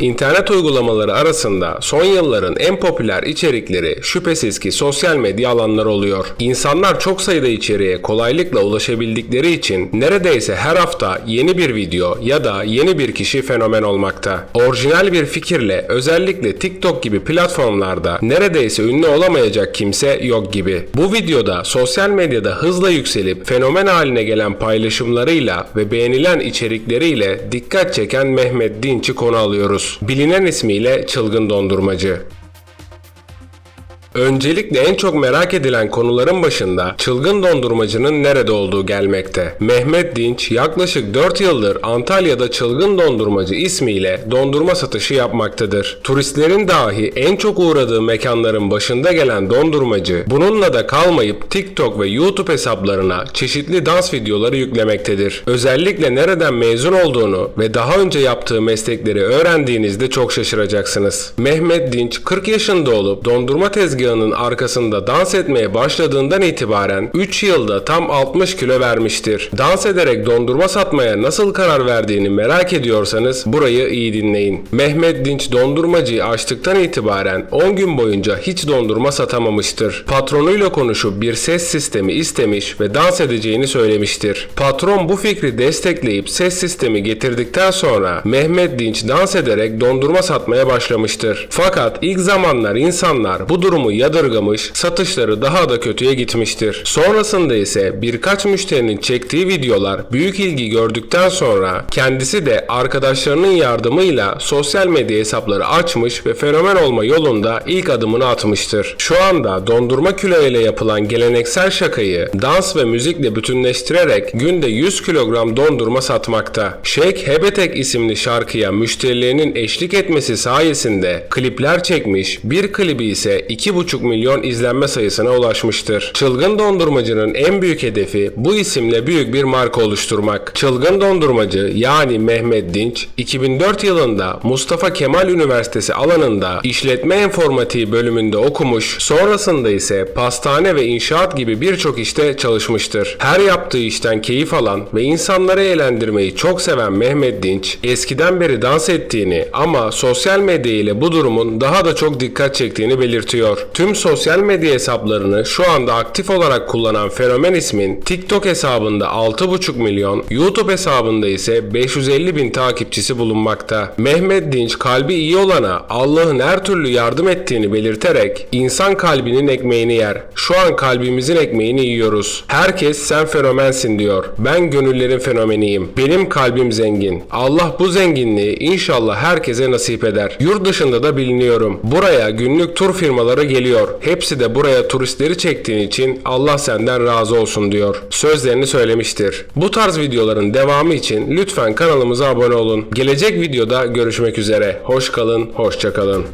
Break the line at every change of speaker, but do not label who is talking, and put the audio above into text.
İnternet uygulamaları arasında son yılların en popüler içerikleri şüphesiz ki sosyal medya alanları oluyor. İnsanlar çok sayıda içeriğe kolaylıkla ulaşabildikleri için neredeyse her hafta yeni bir video ya da yeni bir kişi fenomen olmakta. Orijinal bir fikirle özellikle TikTok gibi platformlarda neredeyse ünlü olamayacak kimse yok gibi. Bu videoda sosyal medyada hızla yükselip fenomen haline gelen paylaşımlarıyla ve beğenilen içerikleriyle dikkat çeken Mehmet Dinç'i konu alıyoruz. Bilinen ismiyle Çılgın Dondurmacı. Öncelikle en çok merak edilen konuların başında çılgın dondurmacının nerede olduğu gelmekte. Mehmet Dinç yaklaşık 4 yıldır Antalya'da çılgın dondurmacı ismiyle dondurma satışı yapmaktadır. Turistlerin dahi en çok uğradığı mekanların başında gelen dondurmacı bununla da kalmayıp TikTok ve YouTube hesaplarına çeşitli dans videoları yüklemektedir. Özellikle nereden mezun olduğunu ve daha önce yaptığı meslekleri öğrendiğinizde çok şaşıracaksınız. Mehmet Dinç 40 yaşında olup dondurma tezgahının arkasında dans etmeye başladığından itibaren 3 yılda tam 60 kilo vermiştir. Dans ederek dondurma satmaya nasıl karar verdiğini merak ediyorsanız burayı iyi dinleyin. Mehmet Dinç dondurmacıyı açtıktan itibaren 10 gün boyunca hiç dondurma satamamıştır. Patronuyla konuşup bir ses sistemi istemiş ve dans edeceğini söylemiştir. Patron bu fikri destekleyip ses sistemi getirdikten sonra Mehmet Dinç dans ederek dondurma satmaya başlamıştır. Fakat ilk zamanlar insanlar bu durumu yadırgamış, satışları daha da kötüye gitmiştir. Sonrasında ise birkaç müşterinin çektiği videolar büyük ilgi gördükten sonra kendisi de arkadaşlarının yardımıyla sosyal medya hesapları açmış ve fenomen olma yolunda ilk adımını atmıştır. Şu anda dondurma kilo ile yapılan geleneksel şakayı dans ve müzikle bütünleştirerek günde 100 kilogram dondurma satmakta. Shake Hebetek isimli şarkıya müşterilerinin eşlik etmesi sayesinde klipler çekmiş, bir klibi ise 2,5 milyon izlenme sayısına ulaşmıştır. Çılgın Dondurmacı'nın en büyük hedefi bu isimle büyük bir marka oluşturmak. Çılgın Dondurmacı yani Mehmet Dinç 2004 yılında Mustafa Kemal Üniversitesi alanında işletme enformatiği bölümünde okumuş, sonrasında ise pastane ve inşaat gibi birçok işte çalışmıştır. Her yaptığı işten keyif alan ve insanları eğlendirmeyi çok seven Mehmet Dinç, eskiden beri dans ettiğini ama sosyal medya ile bu durumun daha da çok dikkat çektiğini belirtiyor. Tüm sosyal medya hesaplarını şu anda aktif olarak kullanan fenomen ismin TikTok hesabında 6,5 milyon, YouTube hesabında ise 550 bin takipçisi bulunmakta. Mehmet Dinç kalbi iyi olana Allah'ın her türlü yardım ettiğini belirterek insan kalbinin ekmeğini yer. Şu an kalbimizin ekmeğini yiyoruz. Herkes sen fenomensin diyor. Ben gönüllerin fenomeniyim. Benim kalbim zengin. Allah bu zenginliği inşallah herkese nasip eder. Yurt dışında da biliniyorum. Buraya günlük tur firmaları geliyor. Hepsi de buraya turistleri çektiğin için Allah senden razı olsun diyor. Sözlerini söylemiştir. Bu tarz videoların devamı için lütfen kanalımıza abone olun. Gelecek videoda görüşmek üzere. Hoş kalın, hoşça kalın.